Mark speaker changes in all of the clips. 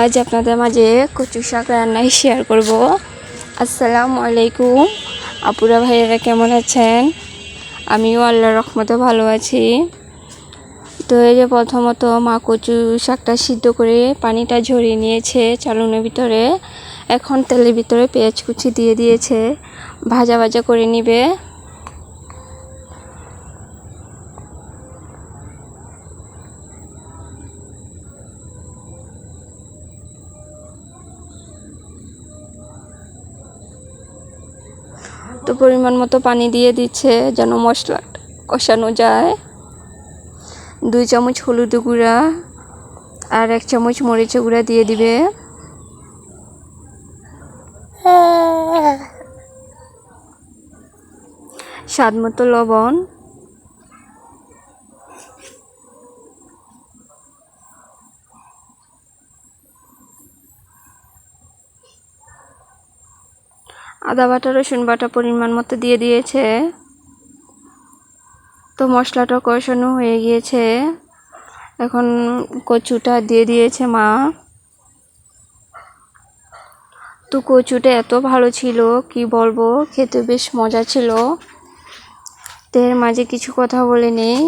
Speaker 1: আজ আপনাদের মাঝে কচু শাক রান্নাই শেয়ার করব। আসসালামু আলাইকুম। আপুরা ভাইয়েরা কেমন আছেন? আমিও আল্লাহর রহমতে ভালো আছি। তো এই যে প্রথমত মা কচু শাকটা সিদ্ধ করে পানিটা ঝরিয়ে নিয়েছে চালুনের ভিতরে। এখন তেলের ভিতরে পেঁয়াজ কুচি দিয়ে দিয়েছে। ভাজা ভাজা করে নিবে। তো পরিমাণ মতো পানি দিয়ে দিচ্ছে যেন মশলা কষানো যায়। দুই চামচ হলুদ গুঁড়া আর এক চামচ মরিচ গুঁড়া দিয়ে দিবে। স্বাদ মতো লবণ আদা বাটা, রসুন বাটা পরিমাণ মতো দিয়ে দিয়েছে। তো মশলাটা কষানো হয়ে গিয়েছে। এখন কচুটা দিয়ে দিয়েছে মা। তো কচুটা এত ভালো ছিল, কি বলব? খেতে বেশ মজা ছিল। তো এর মাঝে কিছু কথা বলে নেই।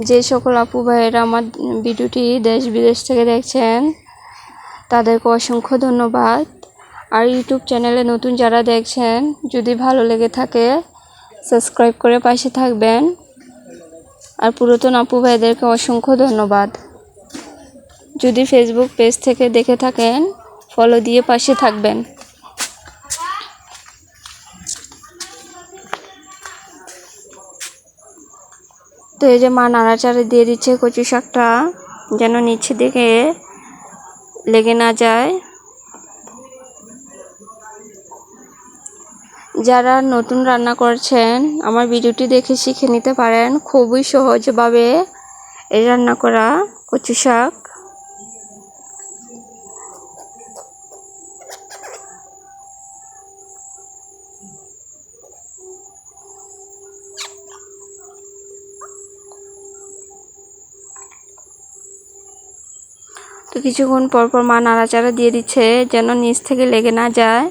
Speaker 1: যে সকল আপু ভাইয়েরা আমার ভিডিওটি দেশ বিদেশ থেকে দেখছেন, তাদেরকে অসংখ্য ধন্যবাদ। আর ইউটিউব চ্যানেলে নতুন যারা দেখছেন, যদি ভালো লেগে থাকে সাবস্ক্রাইব করে পাশে থাকবেন। আর পুরাতন আপু ভাইদেরকে অসংখ্য ধন্যবাদ। যদি ফেসবুক পেজ থেকে দেখে থাকেন ফলো দিয়ে পাশে থাকবেন। তো এই যে মা নাড়াচাড়া দিয়ে দিচ্ছে কচু শাকটা, যেন নিচে দিকে লেগে না যায়। যারা নতুন রান্না করছেন, আমার ভিডিওটি দেখে শিখে নিতে পারেন। খুবই সহজভাবে এই রান্না করা কচু শাক। তো কিছুক্ষণ পর পর মা নাড়াচাড়া দিয়ে দিচ্ছে, যেন নিচ থেকে লেগে না যায়।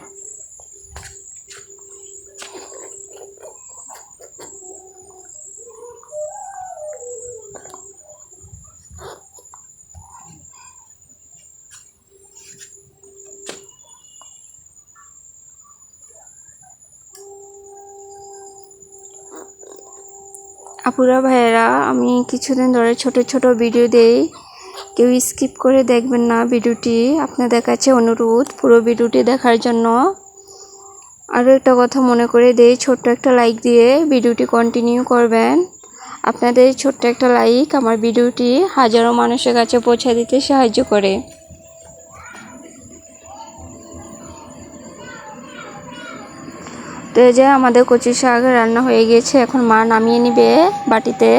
Speaker 1: আপুরা ভাইয়েরা, আমি কিছুদিন ধরে ছোট ছোট ভিডিও দেই। কেউ স্কিপ করে দেখবেন না ভিডিওটি। আপনাদের কাছে অনুরোধ পুরো ভিডিওটি দেখার জন্য। আরও একটা কথা মনে করে দেই, ছোট্ট একটা লাইক দিয়ে ভিডিওটি কন্টিনিউ করবেন। আপনাদের ছোট্ট একটা লাইক আমার ভিডিওটি হাজারো মানুষের কাছে পৌঁছে দিতে সাহায্য করে। তো এই যে আমাদের কচু শাক রান্না হয়ে গিয়েছে। এখন মা নামিয়ে নিবে বাটিতে।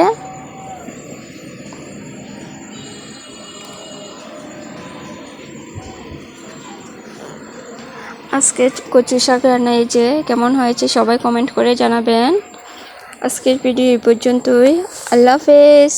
Speaker 1: আজকে কচু শাক রান্না এই যে কেমন হয়েছে সবাই কমেন্ট করে জানাবেন। আজকের ভিডিও এই পর্যন্তই। আল্লাহ হাফেজ।